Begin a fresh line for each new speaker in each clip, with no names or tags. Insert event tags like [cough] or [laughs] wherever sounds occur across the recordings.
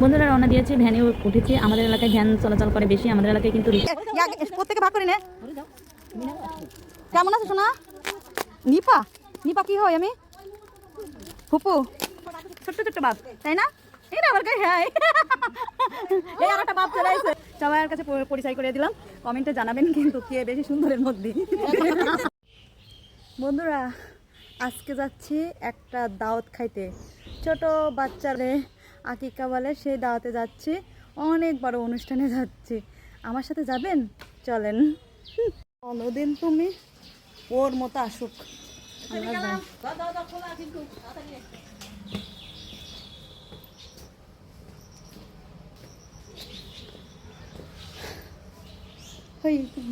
বন্ধুরা রওনা দিয়েছে ভ্যানে উঠেছে। আমাদের এলাকায় ভ্যান চলাচল করে বেশি, আমাদের এলাকায় কিন্তু
প্রত্যেকে ভাগ করি নে? কেমন আছে শোনা নিপা? নিপা কি হয় আমি? ফুপু? ছোট্ট ছোট্ট বাপ, তাই না? এই আমার হ্যাঁ এই আর একটা বাপ চলে আসছে। সবার কাছে পরিচয় করে দিলাম। কমেন্টে জানাবেন কিন্তু কে বেশি সুন্দরের মধ্যে। বন্ধুরা, আজকে যাচ্ছি একটা দাওয়াত খাইতে। ছোট বাচ্চারে আকিকা বলে সেই দাওয়াতে যাচ্ছে অনেক বড় অনুষ্ঠানে যাচ্ছে। আমার সাথে যাবেন? চলেন। কোনোদিন তুমি ওর মতো আসুক। আমরা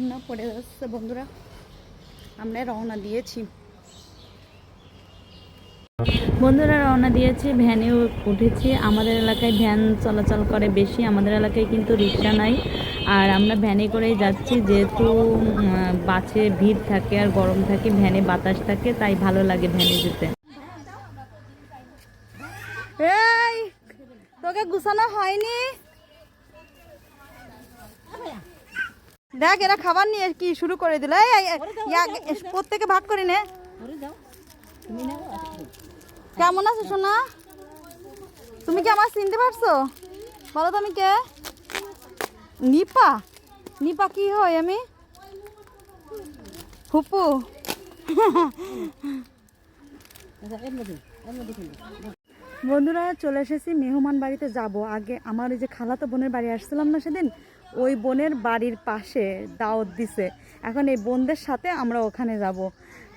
না পড়ে যাচ্ছে বন্ধুরা। আমরা রওনা দিয়েছি।
বন্ধুরা রওনা দিয়েছে ভ্যানে উঠেছে। আমাদের এলাকায় ভ্যান চলাচল করে বেশি, আমাদের এলাকায় কিন্তু রিক্সা নাই। আর আমরা ভ্যানে করেই যাচ্ছি, যেহেতু বাসে ভিড় থাকে আর গরম থাকে, ভ্যানে বাতাস থাকে, তাই ভালো লাগে ভ্যানে যেতে।
তোকে গুছানো হয়নি? দেখ, এরা খাবার নিয়ে কি শুরু করে দিল? প্রত্যেকে ভাগ করি নে। কেমন আছো, সোনা? তুমি কি আমার চিনতে পারছ? বলো তুমি কে? নিপা। নিপা কি হয় আমি? ফুপু। বন্ধুরা, চলে এসেছি মেহমান বাড়িতে যাব। আগে আমার ওই যে খালাতো বোনের বাড়ি আসছিলাম না সেদিন? ওই বোনের বাড়ির পাশে দাওয়াত দিছে। এখন এই বোনদের সাথে আমরা ওখানে যাব।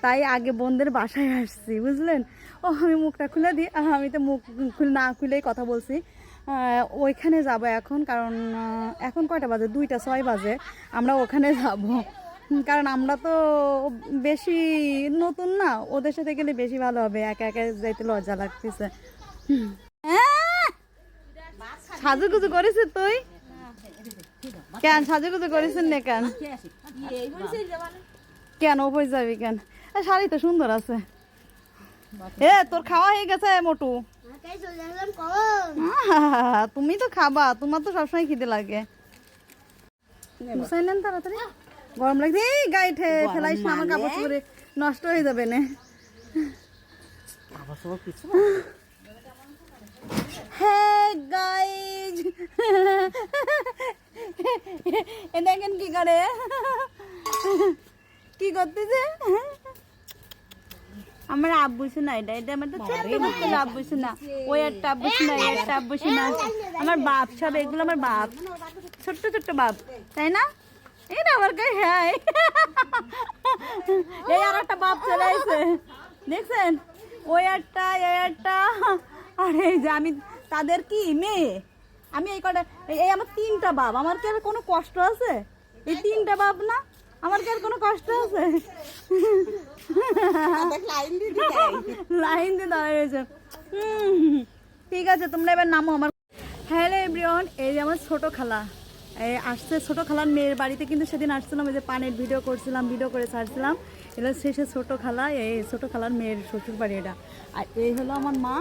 তাই আগে বোনদের বাসায় আসছি, বুঝলেন? ও, আমি মুখটা খুলে দিই। আমি তো মুখ খুলে, না খুলেই কথা বলছি। ওইখানে যাব এখন, কারণ এখন কয়টা বাজে? দুইটা, ছয় বাজে। আমরা ওখানে যাব। কারণ আমরা তো বেশি নতুন না, ওদের সাথে গেলে বেশি ভালো হবে। একা একা যাইতে লজ্জা লাগতেছে। হ্যাঁ? সাজুগুজু করেছিস তুই? কেন সাজুগুজু করেছেন না কেন? কেন, ওপরে যাবি কেন? শাড়ি তো সুন্দর আছে। এ তোর খাওয়া হয়ে গেছে মোটু। তুমি তো খাবা তোমার তো সবসময় খিদে লাগে। গুছাই তাড়াতাড়ি। গরম লাগছে এই গায়ে ফেলাইস না আমার কাপড় চোপড়ে নষ্ট হয়ে যাবে না। হ্যাঁ গাইজ। এ দেখেন কি করে। কি করতেছে? আমার আব্বু শোনা এটা এটা আমার তো ছোট্ট ছোট্ট আব্বু শোনা। ওই একটা আব্বু শোনা এই একটা আব্বু শোনা। আমার বাপ সব এগুলো আমার বাপ। ছোট্ট ছোট্ট বাপ তাই না? এই না আমার গায়ে হ্যাঁ। এই আর একটা বাপ চলে আসছে। দেখছেন? ওই একটা এই একটা। আর এই যে আমি তাদের কি মেয়ে? আমি এই কটা এই এই আমার তিনটা বাপ। আমার কি আর কোনো কষ্ট আছে? এই তিনটা বাপ না? আমার কি আর কোনো কষ্ট আছে? [laughs] লাইন দিয়ে দাঁড়ায় রয়েছে। ঠিক আছে তোমরা এবার নামো আমার। হ্যালো এভরিওয়ান এই যে আমার ছোট খালা। এই আসছে ছোট খালার মেয়ের বাড়িতে কিন্তু সেদিন আসছিলাম ওই যে পানের ভিডিও করছিলাম ভিডিও করে ছাড়ছিলাম। এটা শেষে ছোট খালা এই ছোট খালার মেয়ের শ্বশুর বাড়ি এটা। আর এই হলো আমার মা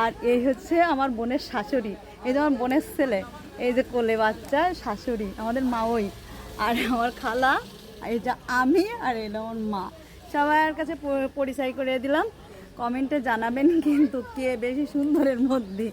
আর এই হচ্ছে আমার বোনের শাশুড়ি। এই যে আমার বোনের ছেলে এই যে কোলে বাচ্চা শাশুড়ি আমাদের মা ওই। আর আমার খালা আর এই যে আমি আর এটা আমার মা। সবার কাছে পরিচয় করে দিলাম। কমেন্টে জানাবেন কিন্তু কে বেশি সুন্দরের মধ্যে।